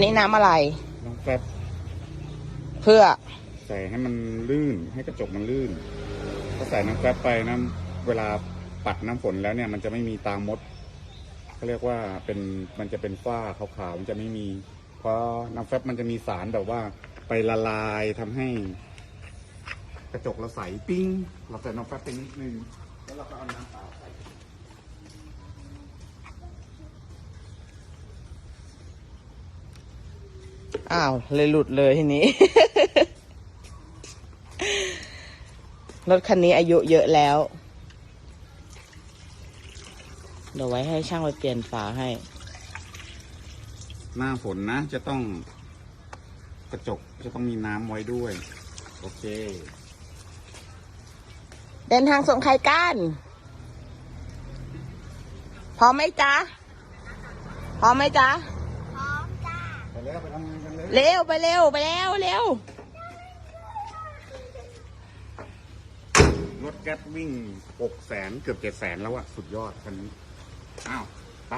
นี้น้ำอะไร น้องแฟบเพื่อใส่ให้มันลื่นให้กระจกมันลื่นถ้าใส่น้ำแฟบไปนะเวลาปัดน้ำฝนแล้วเนี่ย มันจะไม่มีตามมดเขาเรียกว่าเป็นมันจะเป็นฝ้าขาวๆมันจะไม่มี เพราะน้ำแฟบมันจะมีสารแบบว่าไปละลายทำให้ กระจกเราใสปิ้งเราใส่น้ำแฟบไปนิดนึงแล้วเราก็เอาน้ำเปล่าใส่ อ้าว เลยหลุดเลยทีนี้ รถคันนี้อายุเยอะแล้ว เดี๋ยวไว้ให้ช่างไปเปลี่ยนฝาให้ หน้าฝนนะ จะต้อง กระจกจะต้องมีน้ำไว้ด้วย โอเค เดินทางส่งใครกันพร้อมไหมจ๊ะพร้อมไหมจ๊ะ ไปแล้วไปทำงานกันเลยเร็วไปเร็วไปแล้วเร็วรถแก๊สวิ่งหกแสนเกือบเจ็ดแสนแล้วอะสุดยอดคันนี้ อ้าว ไป